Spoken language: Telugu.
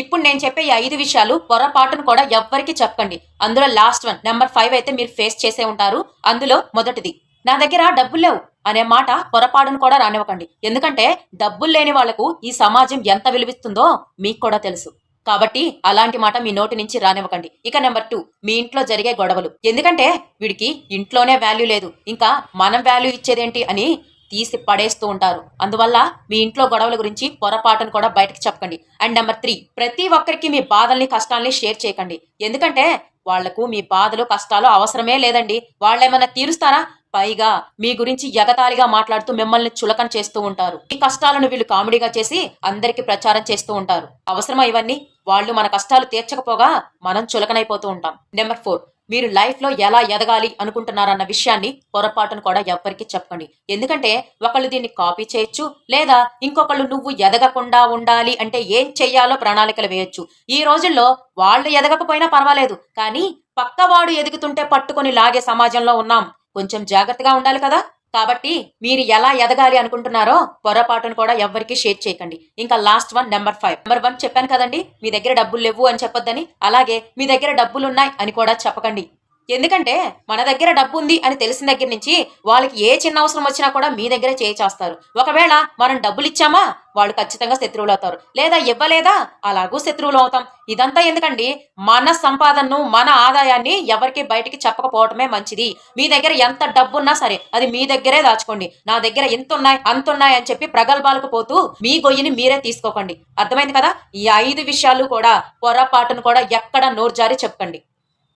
ఇప్పుడు నేను చెప్పే ఈ ఐదు విషయాలు పొరపాటును కూడా ఎవ్వరికి చెప్పండి అందులో లాస్ట్ వన్ నెంబర్ ఫైవ్ అయితే మీరు ఫేస్ చేసే ఉంటారు. అందులో మొదటిది నా దగ్గర డబ్బులు లేవు అనే మాట పొరపాటును కూడా రానివ్వకండి. ఎందుకంటే డబ్బులు లేని వాళ్ళకు ఈ సమాజం ఎంత విలువిస్తుందో మీకు కూడా తెలుసు. కాబట్టి అలాంటి మాట మీ నోటి నుంచి రానివ్వకండి. ఇక నెంబర్ టూ మీ ఇంట్లో జరిగే గొడవలు. ఎందుకంటే వీడికి ఇంట్లోనే వాల్యూ లేదు. ఇంకా మనం వాల్యూ ఇచ్చేదేంటి అని తీసి పడేస్తూ ఉంటారు. అందువల్ల మీ ఇంట్లో గొడవల గురించి పొరపాటును కూడా బయటకు చెప్పకండి. అండ్ నెంబర్ త్రీ ప్రతి ఒక్కరికి మీ బాధల్ని కష్టాల్ని షేర్ చేయకండి. ఎందుకంటే వాళ్ళకు మీ బాధలు కష్టాలు అవసరమే లేదండి. వాళ్ళేమన్నా తీరుస్తారా? పైగా మీ గురించి ఎగతాళిగా మాట్లాడుతూ మిమ్మల్ని చులకన చేస్తూ ఉంటారు. ఈ కష్టాలను వీళ్ళు కామెడీగా చేసి అందరికీ ప్రచారం చేస్తూ ఉంటారు. అవసరమా ఇవన్నీ? వాళ్ళు మన కష్టాలు తీర్చకపోగా మనం చులకనైపోతూ ఉంటాం. నెంబర్ ఫోర్ మీరు లైఫ్లో ఎలా ఎదగాలి అనుకుంటున్నారన్న విషయాన్ని పొరపాటును కూడా ఎవ్వరికి చెప్పండి ఎందుకంటే ఒకళ్ళు దీన్ని కాపీ చేయొచ్చు లేదా ఇంకొకళ్ళు నువ్వు ఎదగకుండా ఉండాలి అంటే ఏం చెయ్యాలో ప్రణాళికలు వేయొచ్చు. ఈ రోజుల్లో వాళ్ళు ఎదగకపోయినా పర్వాలేదు కానీ పక్కవాడు ఎదుగుతుంటే పట్టుకొని లాగే సమాజంలో ఉన్నాం. కొంచెం జాగ్రత్తగా ఉండాలి కదా? కాబట్టి మీరు ఎలా ఎదగాలి అనుకుంటున్నారో పొరపాటును కూడా ఎవ్వరికీ షేర్ చేయకండి. ఇంకా last one number five number one చెప్పాను కదండి మీ దగ్గర డబ్బులు లేవు అని చెప్పొద్దని. అలాగే మీ దగ్గర డబ్బులు ఉన్నాయి అని కూడా చెప్పకండి. ఎందుకంటే మన దగ్గర డబ్బు ఉంది అని తెలిసిన దగ్గర నుంచి వాళ్ళకి ఏ చిన్న అవసరం వచ్చినా కూడా మీ దగ్గరే చేయి చేస్తారు ఒకవేళ మనం డబ్బులు ఇచ్చామా వాళ్ళు ఖచ్చితంగా శత్రువులు అవుతారు. లేదా ఇవ్వలేదా అలాగూ శత్రువులు అవుతాం. ఇదంతా ఎందుకండి? మన సంపాదనను మన ఆదాయాన్ని ఎవరికి బయటికి చెప్పకపోవటమే మంచిది. మీ దగ్గర ఎంత డబ్బు ఉన్నా సరే అది మీ దగ్గరే దాచుకోండి. నా దగ్గర ఎంత ఉన్నాయి అంత ఉన్నాయి అని చెప్పి ప్రగల్భాలకు పోతూ మీ గొయ్యిని మీరే తీసుకోకండి. అర్థమైంది కదా? ఈ ఐదు విషయాలు కూడా పొరపాటును కూడా ఎక్కడ నోరు జారి చెప్పండి